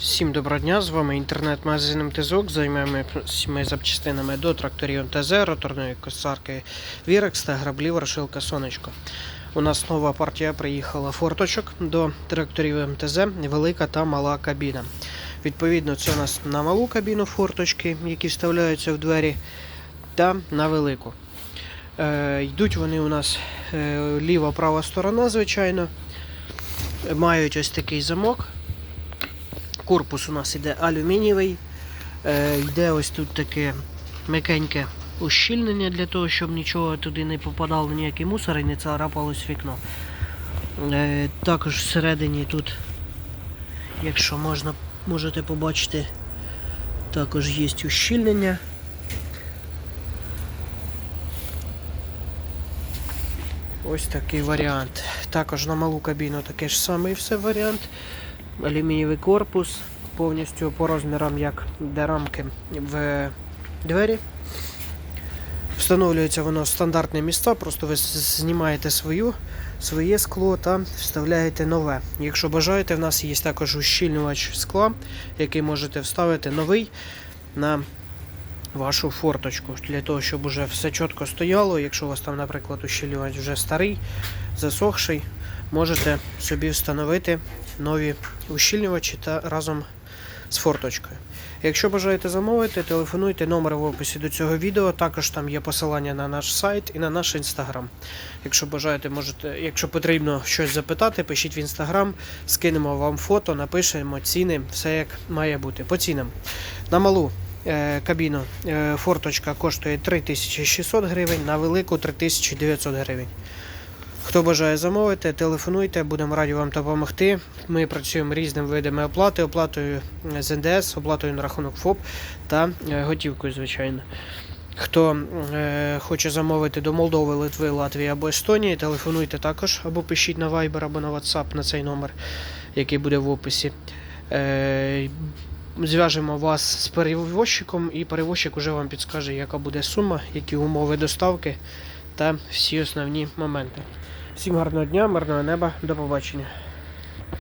Всім доброго дня, з вами інтернет-магазин МТЗОК. Займаємося запчастинами до тракторів МТЗ, роторної косарки Вірекс та граблів Рошилка Сонечко. У нас нова партія приїхала форточок до тракторів МТЗ, велика та мала кабіна. Відповідно, це у нас на малу кабіну форточки, які вставляються в двері, та на велику. Е, йдуть вони у нас е, ліва-права сторона, звичайно. Мають ось такий замок. Корпус у нас іде алюмінієвий. Е, йде ось тут таке м'якеньке ущільнення для того, щоб нічого туди не попадало, ніякий мусор і не царапалось вікно. Е, також всередині тут, якщо можна, можете побачити, також є ущільнення. Ось такий варіант. Також на малу кабіну такий ж самий все варіант. Алюмінієвий корпус, повністю по розмірам, як де рамки в двері. Встановлюється воно в стандартні місця, просто ви знімаєте свою, своє скло та вставляєте нове. Якщо бажаєте, в нас є також ущільнювач скла, який можете вставити новий на вашу форточку, для того, щоб уже все чітко стояло. Якщо у вас там, наприклад, ущільнювач вже старий, засохший, можете собі встановити нові ущільнювачі та разом з форточкою. Якщо бажаєте замовити, телефонуйте номер в описі до цього відео. Також там є посилання на наш сайт і на наш інстаграм. Якщо бажаєте, можете, якщо потрібно щось запитати, пишіть в інстаграм, скинемо вам фото, напишемо ціни, все як має бути. По цінам. На малу е, кабіну е, форточка коштує 3600 гривень, на велику 3900 гривень. Хто бажає замовити, телефонуйте, будемо раді вам допомогти. Ми працюємо різними видами оплати, оплатою з НДС, оплатою на рахунок ФОП та е, готівкою, звичайно. Хто е, хоче замовити до Молдови, Литви, Латвії або Естонії, телефонуйте також або пишіть на Viber або на WhatsApp на цей номер, який буде в описі. Е, зв'яжемо вас з перевозчиком, і перевозчик уже вам підскаже, яка буде сума, які умови доставки та всі основні моменти. Всім гарного дня, мирного неба, до побачення.